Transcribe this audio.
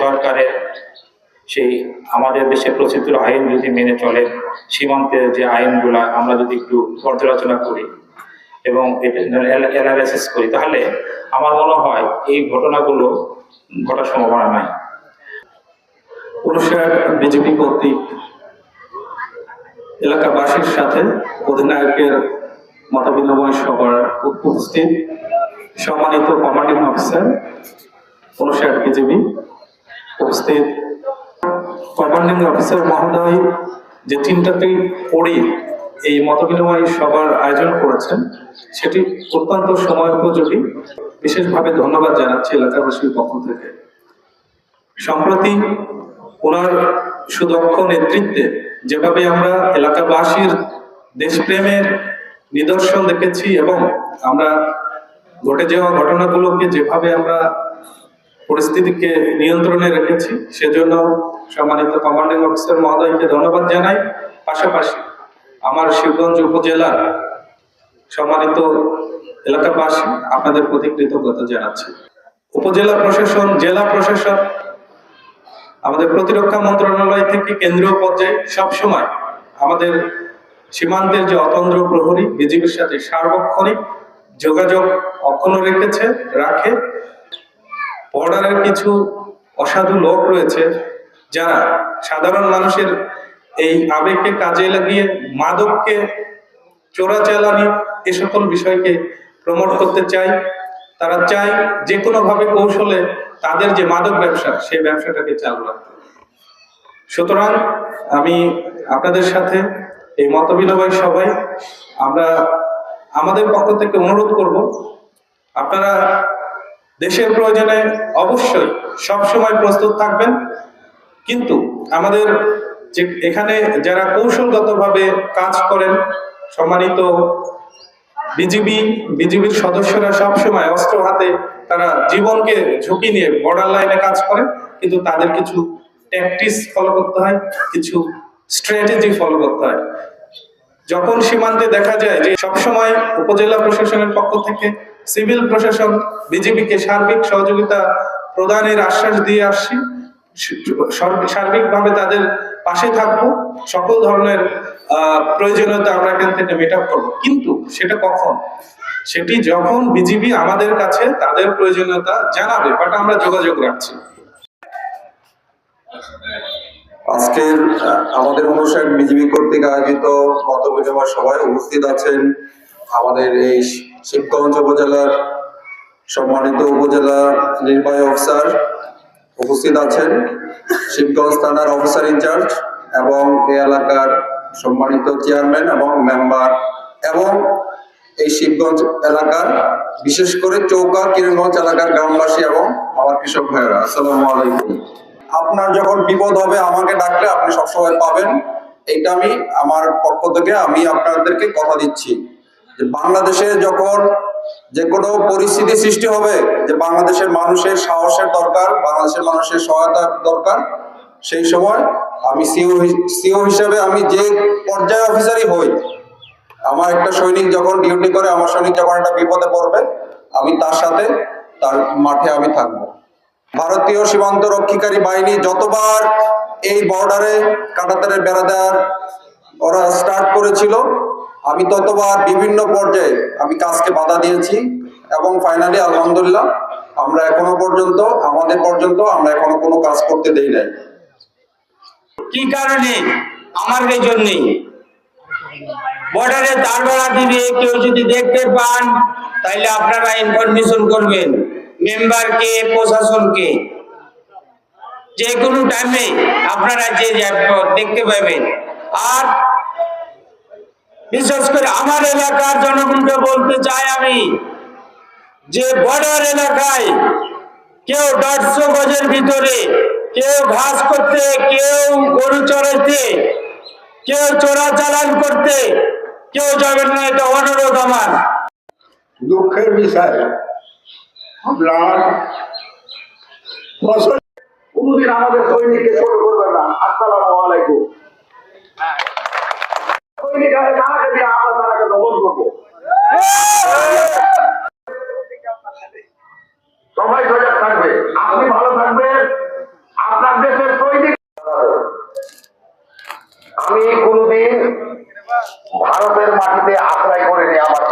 সরকারের সেই আমাদের দেশে প্রচলিত আইন যদি মেনে চলে, সীমান্তের যে আইনগুলা আমরা যদি একটু পর্যালোচনা করি এবং অ্যানালাইসিস করি, তাহলে আমার মনে হয় এই ঘটনাগুলো ঘটার সম্ভাবনা নাই। পুরুষের বিজেপি কর্তৃক এলাকাবাসীর সাথে অধিনায়কের মতবিনিময় সভার উপস্থিত সম্মানিত কমান্ডিং অফিসার পুরুষের বিজেপি উপস্থিত কমান্ডিং অফিসার মহোদয় যে তিনটাতেই পড়ে এই মতবিনিময় সভার আয়োজন করেছেন, সেটি অত্যন্ত সময় উপযোগী বিশেষভাবে ধন্যবাদ জানাচ্ছি এলাকাবাসীর পক্ষ থেকে। সম্প্রতি ওনার সুদক্ষ নেতৃত্বে যেভাবে আমরা এলাকাবাসীর দেশপ্রেমের নিদর্শন দেখেছি এবং আমরা ঘটে যাওয়া ঘটনাগুলোকে যেভাবে আমরা পরিস্থিতিকে নিয়ন্ত্রণে রেখেছি। সেজন্য সম্মানিত কমান্ডিং অফিসার মহোদয়কে ধন্যবাদ জানাই। পাশাপাশি আমার শিবগঞ্জ উপজেলার সম্মানিত এলাকাবাসী, আপনাদের প্রতি কৃতজ্ঞতা জানাচ্ছি। উপজেলা প্রশাসন, জেলা প্রশাসন, আমাদের প্রতিরক্ষা মন্ত্রণালয় থেকে কেন্দ্রীয় পর্যায়ে সবসময় আমাদের সীমান্তের যে অতন্ত্র প্রহরী, বিজিবির সাথে সার্বক্ষণিক যোগাযোগ অক্ষুণ্ণ রেখেছে, রাখে। বর্ডারের কিছু অসাধু লোক রয়েছে যারা সাধারণ মানুষের এই আবেগকে কাজে লাগিয়ে মাদককে, চোরাচালানি এ সকল বিষয়কে প্রমোট করতে চাই তারা চায় যে কোনো ভাবে কৌশলে তাদের যে মাদক ব্যবসা, সেই ব্যবসাটাকে চালু রাখতে। সুতরাং আমি আপনাদের সাথে এই মতবিনিময় সবাই আমরা আমাদের পক্ষ থেকে অনুরোধ করব, আপনারা দেশের প্রয়োজনে অবশ্যই সব সময় প্রস্তুত থাকবেন। কিন্তু আমাদের যে এখানে যারা কৌশলগতভাবে কাজ করেন, সম্মানিত বিজিবি, বিজিবির সদস্যরা সবসময় অস্ত্র হাতে তারা জীবনকে ঝুঁকি নিয়ে বর্ডার লাইনে কাজ করে, কিন্তু তাদের কিছু ট্যাকটিস ফলো করতে হয়, কিছু স্ট্র্যাটেজি ফলো করতে হয়। যখন সীমান্তে দেখা যায় যে সবসময় উপজেলা প্রশাসনের পক্ষ থেকে সিভিল প্রশাসন, বিজেপিকে সার্বিক সহযোগিতা প্রদানের আশ্বাস দিয়ে আসছি। সর- সার্বিকভাবে তাদের পাশে থাকব। সকল ধরনের প্রয়োজনীয়তা আমরা এখান থেকে মেট আপ করব। কিন্তু সেটা কখন? সেটি যখন বিজিবি আমাদের কাছে তাদের প্রয়োজনীয়তা জানাবে বাট আমরা যোগাযোগ রাখছি। আজকের আমাদের অনুষ্ঠান বিজেপি কর্তৃক আয়োজিত মত বিনিময় সভায় উপস্থিত আছেন আমাদের এই শিবগঞ্জ উপজেলার সম্মানিত উপজেলা নির্বাহী অফিসার উপস্থিত আছেন। শিবগঞ্জ থানার অফিসার ইনচার্জ এবং এ এলাকার সম্মানিত চেয়ারম্যান এবং মেম্বার এবং এই শিবগঞ্জ এলাকার বিশেষ করে চৌকা, কিরণগঞ্জ এলাকার গ্রামবাসী এবং আমার কৃষক ভাইয়েরা, আসসালামু আলাইকুম। আপনার যখন বিপদ হবে, আমাকে ডাকলে আপনি সবসময় পাবেন। এটা আমি, আমার পক্ষ থেকে আমি আপনাদেরকে কথা দিচ্ছি। যে বাংলাদেশে যখন যে কোনো পরিস্থিতি সৃষ্টি হবে, যে বাংলাদেশের মানুষের সাহসের দরকার, বাংলাদেশের মানুষের সহায়তার দরকার, সেই সময় আমি সিও সিও হিসাবে আমি যে পর্যায়ে অফিসারই হই, আমার একটা সৈনিক যখন ডিউটি করে, আমার সৈনিক যখন একটা বিপদে পড়বে, আমি তার সাথে, তার মাঠে আমি থাকব। ভারতীয় সীমান্ত রক্ষীকারী বাহিনী যতবার এই বর্ডারে কাটাতারের বেড়া দেওয়ার ওরা স্টার্ট করেছিল আমি ততবার বিভিন্ন পর্যায়ে আমি কাজকে বাধা দিয়েছি এবং ফাইনালি আলহামদুলিল্লাহ, আমরা এখনও পর্যন্ত, আমাদের পর্যন্ত আমরা এখনও কোনো কাজ করতে দেই নাই। কি কারণে? আমার এই জন্যই বর্ডারে তার বেড়া দিবে, কেউ যদি দেখতে পান তাহলে আপনারা ইনফরমেশন করবেন। মেম্বারকে প্রশাসনকে যে কোনো টাইমে আপনারা যে দেখতে পাবেন। আর বিশেষ করে আমার এলাকার জনগণকে বলতে চাই আমি যে বর্ডার এলাকায় কেউ দেড়শো গজের ভিতরে কেউ ঘাস করতে, কেউ গরু চড়াইতে, কেউ চোরা চালান করতে, কেউ যাবেন না, এটা অনুরোধ আমার। দুঃখের বিষয় আমাদের সৈনিককে ছোট করবেন না। আসসালামু আলাইকুম। সবাই থাকবে আপনি ভালো থাকবেন আপনার দেশের আমি কোনদিন ভারতের মাটিতে আশ্রয় করিনি আমার